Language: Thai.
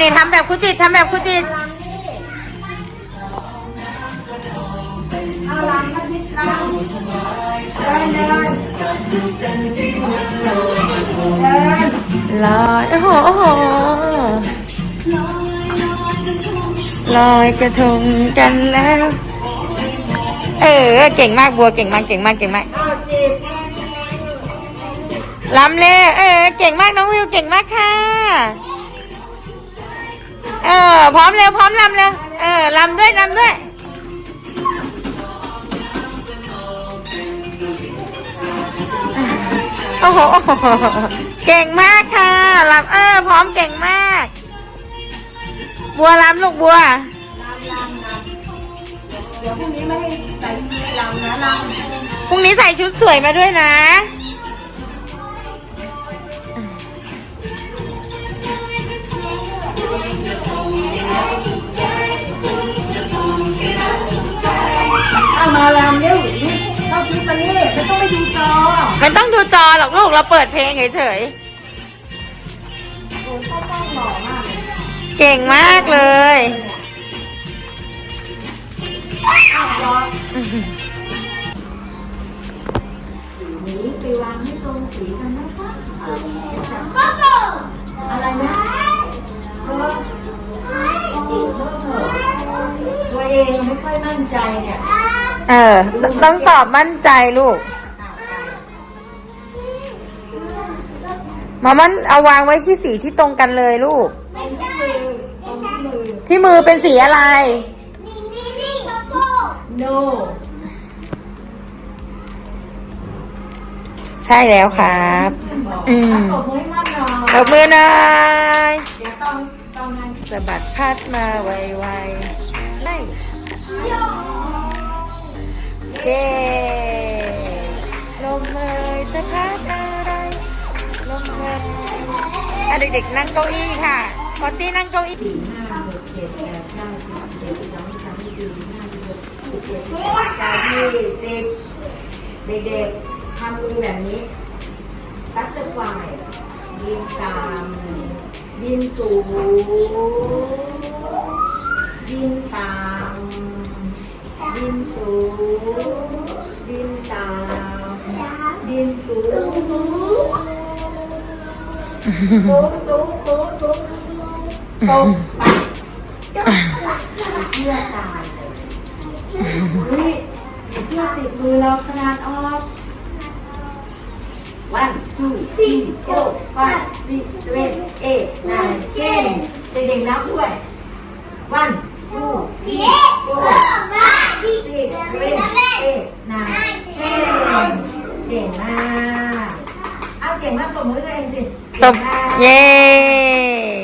นี่ทำแบบครูจิตทำแบบครูจิตเอาลำนะพิษลำเดินเดินเดินลอยโอ้โหโอ้โหลอยกระทงกันแล้ว เออ เก่งมากบัวเก่งมากเก่งมากเก่งมากลำเลยเออ เก่งมากน้องวิ พร้อมเร็วพร้อมลำเร็วเออลำด้วยลำด้วยโอ้โหเก่งมากค่ะลำเออพร้อมเก่งมาก บัวลำลูกบัวเดี๋ยวพรุ่งนี้ไม่ให้ใส่ลำนะลำพรุ่งนี้ใส่ชุดสวยมาด้วยนะ เอามาลำเร็วนี่เข้าคลิปมานี่ไม่ต้องไปดูจอมันต้องดูจอหรอกลูกเราเปิดเพลงเฉยโอ้เข้าป้องหล่อมากเลยๆเก่งมากเลย อ้าวรอสีนี้ไปวางให้ตรงสีกันนะคะอะไรนะเออตัวเองไม่ค่อยมั่นใจเนี่ย เออ ต้องตอบมั่นใจลูกมามันเอาวางไว้ที่สีที่ตรงกันเลยลูกตรงที่มือตรงที่มือที่มือเป็นสีอะไร no ใช่แล้วครับ อืมตบมือให้มั่นหน่อยตบมือหน่อยเดี๋ยวต้องต้องให้สะบัดพัดมาไวๆไล่ เย้ลมเลยจะพัดอะไรลมเลยอะเด็กๆนั่งเก้าอี้ค่ะพอตตี้นั่งเก้าอี้สี่ห้าหกเจ็ดแปดเก้าสิบสิบเอ็ดสิบสองสิบสามสิบสี่สิบห้าสิบหกสิบเจ็ดสิบแปดเก้ายี่สิบเด็กๆทำมือแบบนี้ตัดจะควายดินตามดินสูง ดินสูงดินตามดินสูงสูงสูงสูงสูงสูงตกไปเชื่อตายเลยนี่เชื่อติดมือเราขนาดออก one two three four five six seven eight nine ten เด็กๆนับด้วย one two three four five six seven eight nine ten เก่งมากเอาเก่งม